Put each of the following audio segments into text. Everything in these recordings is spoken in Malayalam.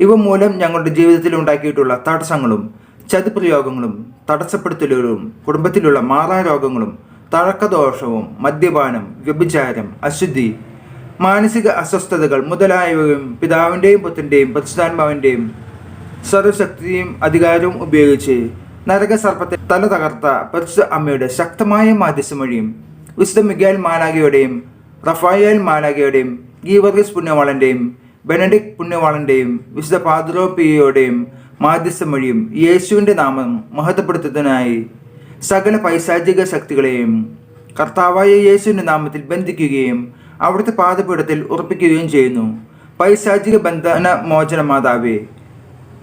ഇവ മൂലം ഞങ്ങളുടെ ജീവിതത്തിൽ ഉണ്ടാക്കിയിട്ടുള്ള തടസ്സങ്ങളും ചതിപ്രയോഗങ്ങളും തടസ്സപ്പെടുത്തലുകളും കുടുംബത്തിലുള്ള മാറാരോഗങ്ങളും തഴക്കദോഷവും മദ്യപാനം വ്യഭിചാരം അശുദ്ധി മാനസിക അസ്വസ്ഥതകൾ മുതലായവയും പിതാവിന്റെയും പുത്രന്റെയും പരിശുദ്ധാത്മാവിന്റെയും സർവശക്തിയും അധികാരവും ഉപയോഗിച്ച് നരക സർപ്പത്തെ തല തകർത്ത പരിശുദ്ധ അമ്മയുടെ ശക്തമായ മാധ്യസ്ഥം വഴിയും വിശുദ്ധ മിഗാൽ മാലാഗയുടെയും റഫായേൽ മാലാഗയുടെയും ഗീവർഗീസ് പുണ്യവാളന്റെയും ബെനഡിക് പുണ്യവാളന്റെയും വിശുദ്ധ പാദ്രോപിയയുടെയും മാധ്യസ്ഥം വഴിയും യേശുവിന്റെ നാമം മഹത്വപ്പെടുത്തുന്നതിനായി സകല പൈശാചിക ശക്തികളെയും കർത്താവായ യേശുവിന്റെ നാമത്തിൽ ബന്ധിക്കുകയും അവിടുത്തെ പാദപീഠത്തിൽ ഉറപ്പിക്കുകയും ചെയ്യുന്നു. പൈശാചിക ബന്ധന മോചന മാതാവേ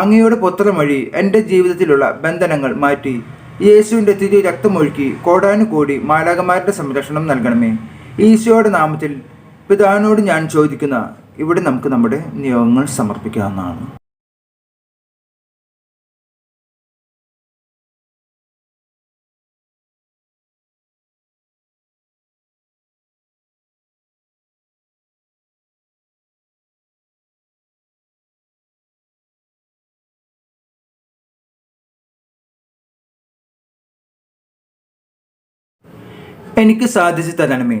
അങ്ങയുടെ പുത്രം വഴി എന്റെ ജീവിതത്തിലുള്ള ബന്ധനങ്ങൾ മാറ്റി യേശുവിന്റെ തിരി രക്തമൊഴുക്കി കോടാനുകോടി മാലാകമാരുടെ സംരക്ഷണം നൽകണമേ. ഈശോയുടെ നാമത്തിൽ പിതാവിനോട് ഞാൻ ചോദിക്കുന്ന ഇവിടെ നമുക്ക് നമ്മുടെ നിയോഗങ്ങൾ സമർപ്പിക്കാവുന്നതാണ്. എനിക്ക് സാധിച്ചു തരണമേ.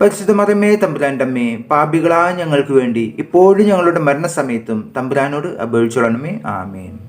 പരിശുദ്ധ തമ്പുരാൻ അമ്മേ പാപികളായ ഞങ്ങൾക്ക് വേണ്ടി ഇപ്പോഴും ഞങ്ങളുടെ മരണസമയത്തും തമ്പുരാനോട് അപേക്ഷിച്ചോളണമേ. ആമേൻ.